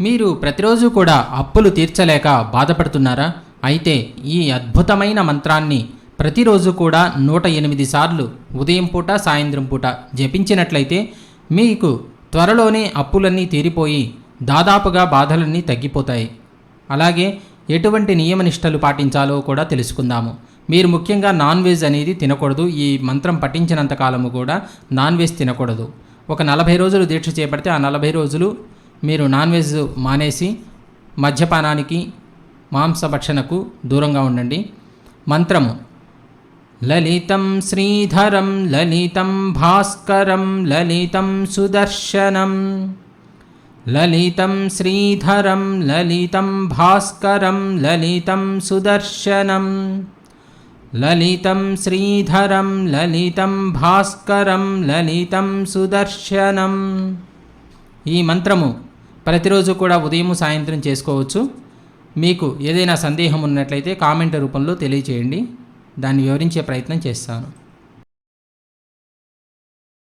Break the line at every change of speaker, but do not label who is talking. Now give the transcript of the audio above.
మీరు ప్రతిరోజు కూడా అప్పులు తీర్చలేక బాధపడుతున్నారా? అయితే ఈ అద్భుతమైన మంత్రాన్ని ప్రతిరోజు కూడా నూట ఎనిమిది సార్లు ఉదయం పూట సాయంత్రం పూట జపించినట్లయితే మీకు త్వరలోనే అప్పులన్నీ తీరిపోయి దాదాపుగా బాధలన్నీ తగ్గిపోతాయి. అలాగే ఎటువంటి నియమనిష్టలు పాటించాలో కూడా తెలుసుకుందాము. మీరు ముఖ్యంగా నాన్ వెజ్ అనేది తినకూడదు. ఈ మంత్రం పఠించినంత కాలము కూడా నాన్ వెజ్ తినకూడదు. ఒక నలభై రోజులు దీక్ష చేపడితే ఆ నలభై రోజులు మీరు నాన్ వెజ్ మానేసి మద్యపానానికి మాంసభక్షణకు దూరంగా ఉండండి. మంత్రము. లలితం శ్రీధరం లలితం భాస్కరం లలితం సుదర్శనం. లలితం శ్రీధరం లలితం భాస్కరం లలితం సుదర్శనం. లలితం శ్రీధరం లలితం భాస్కరం లలితం సుదర్శనం. ఈ మంత్రము ప్రతిరోజు కూడా ఉదయం సాయంత్రం చేసుకోవచ్చు. మీకు ఏదైనా సందేహం ఉన్నట్లయితే కామెంట్ రూపంలో తెలియచేయండి. దాన్ని వివరించే ప్రయత్నం చేస్తాను.